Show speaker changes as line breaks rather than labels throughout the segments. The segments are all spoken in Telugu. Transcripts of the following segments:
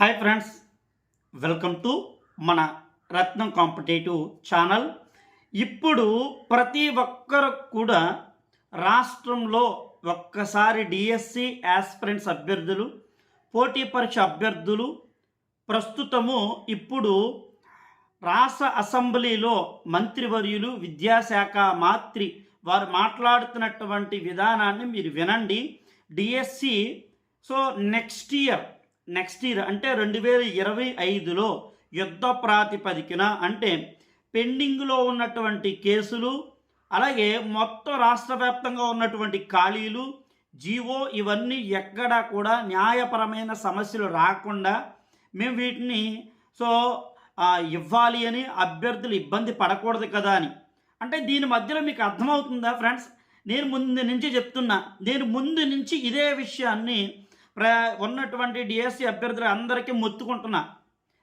హాయ్ ఫ్రెండ్స్ వెల్కమ్ టు మన రత్నం కాంపిటేటివ్ ఛానల్. ఇప్పుడు ప్రతి ఒక్కరు కూడా రాష్ట్రంలో ఒక్కసారి డిఎస్సి యాస్పిరెంట్స్ అభ్యర్థులు పోటీ పరీక్ష అభ్యర్థులు ప్రస్తుతము ఇప్పుడు రాష్ట్ర అసెంబ్లీలో మంత్రివర్యులు విద్యాశాఖ మాత్రి వారు మాట్లాడుతున్నటువంటి విధానాన్ని మీరు వినండి. DSC so next year next year అంటే రెండు వేల ఇరవై ఐదులో యుద్ధ ప్రాతిపదికన అంటే పెండింగ్లో ఉన్నటువంటి కేసులు అలాగే మొత్తం రాష్ట్ర వ్యాప్తంగా ఉన్నటువంటి ఖాళీలు జీవో ఇవన్నీ ఎక్కడా కూడా న్యాయపరమైన సమస్యలు రాకుండా మేము వీటిని సో ఇవ్వాలి అని అభ్యర్థులు ఇబ్బంది పడకూడదు కదా అని. అంటే దీని మధ్యలో మీకు అర్థమవుతుందా ఫ్రెండ్స్? నేను ముందు నుంచి చెప్తున్నా. నేను ముందు నుంచి ఇదే విషయాన్ని ప్ర ఉన్నటువంటి డిఎస్సి అభ్యర్థులు అందరికీ మొత్తుకుంటున్నా.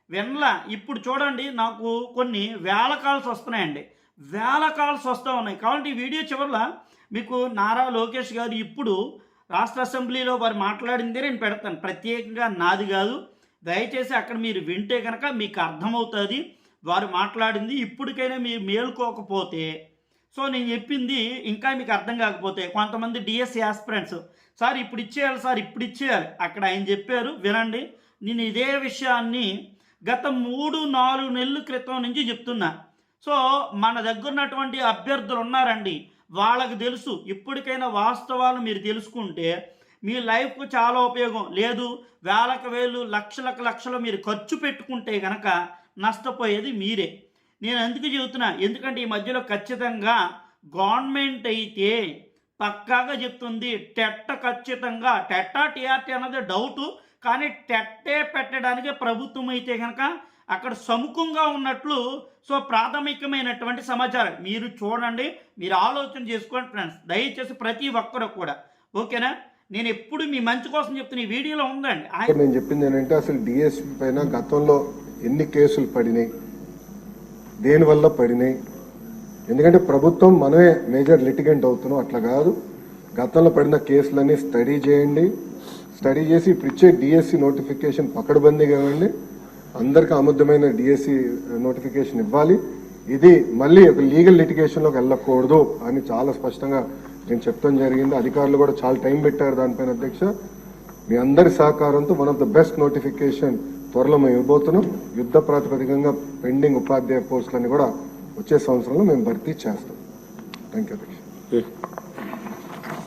వెనల ఇప్పుడు చూడండి నాకు కొన్ని వేల కాల్స్ వస్తున్నాయండి. వేల కాల్స్ వస్తూ ఉన్నాయి. కాబట్టి ఈ వీడియో చివరిలో మీకు నారా లోకేష్ గారు ఇప్పుడు రాష్ట్ర అసెంబ్లీలో వారు మాట్లాడిందే నేను పెడతాను. ప్రత్యేకంగా నాది కాదు. దయచేసి అక్కడ మీరు వింటే కనుక మీకు అర్థమవుతుంది. వారు మాట్లాడింది ఇప్పటికైనా మీరు మేల్కోకపోతే సో నేను చెప్పింది ఇంకా మీకు అర్థం కాకపోతే కొంతమంది డిఎస్సి ఆస్పిరెంట్స్ సార్ ఇప్పుడు ఇచ్చేయాలి సార్ ఇప్పుడు ఇచ్చేయాలి. అక్కడ ఆయన చెప్పారు వినండి. నేను ఇదే విషయాన్ని గత మూడు నాలుగు నెలల క్రితం నుంచి చెప్తున్నా. సో మన దగ్గర ఉన్నటువంటి అభ్యర్థులు ఉన్నారండి. వాళ్ళకి తెలుసు. ఇప్పటికైనా వాస్తవాలు మీరు తెలుసుకుంటే మీ లైఫ్కు చాలా ఉపయోగం. లేదు వేలకు వేలు లక్షలకు లక్షలు మీరు ఖర్చు పెట్టుకుంటే కనుక నష్టపోయేది మీరే. నేను ఎందుకు చెబుతున్నా ఎందుకంటే ఈ మధ్యలో ఖచ్చితంగా గవర్నమెంట్ అయితే పక్కాగా చెప్తుంది టెట్ట ఖచ్చితంగా టెట్టా టీఆర్టీ అన్నది డౌటు కానీ టెట్టే పెట్టడానికి ప్రభుత్వం అయితే కనుక అక్కడ సముఖంగా ఉన్నట్లు సో ప్రాథమికమైనటువంటి సమాచారం. మీరు చూడండి మీరు ఆలోచన చేసుకోండి ఫ్రెండ్స్. దయచేసి ప్రతి ఒక్కరు కూడా. ఓకేనా? నేను ఎప్పుడు మీ మంచి కోసం చెప్తున్న ఈ వీడియోలో ఉందండి. ఆయన
నేను చెప్పింది ఏంటంటే అసలు డిఎస్పీ పైన గతంలో ఎన్ని కేసులు పడినాయి? దేనివల్ల పడినాయి? ఎందుకంటే ప్రభుత్వం మనమే మేజర్ లిటిగెంట్ అవుతున్నాం అట్లా కాదు. గతంలో పడిన కేసులన్నీ స్టడీ చేయండి. స్టడీ చేసి ఇప్పుడు ఇచ్చే డిఎస్సి నోటిఫికేషన్ పకడ్బందీగా ఇవ్వండి. అందరికీ ఆముద్యమైన డిఎస్సి నోటిఫికేషన్ ఇవ్వాలి. ఇది మళ్ళీ ఒక లీగల్ లిటిగేషన్లోకి వెళ్ళకూడదు అని చాలా స్పష్టంగా నేను చెప్తాం జరిగింది. అధికారులు కూడా చాలా టైం పెట్టారు దానిపైన అధ్యక్ష. మీ అందరి సహకారంతో one of the best notification త్వరలో మేము ఇవ్వబోతున్నాం. యుద్ధ ప్రాతిపదికంగా పెండింగ్ ఉపాధ్యాయ పోస్టులన్నీ కూడా వచ్చే సంవత్సరంలో మేము భర్తీ చేస్తాం. థ్యాంక్ యూ అధ్యక్ష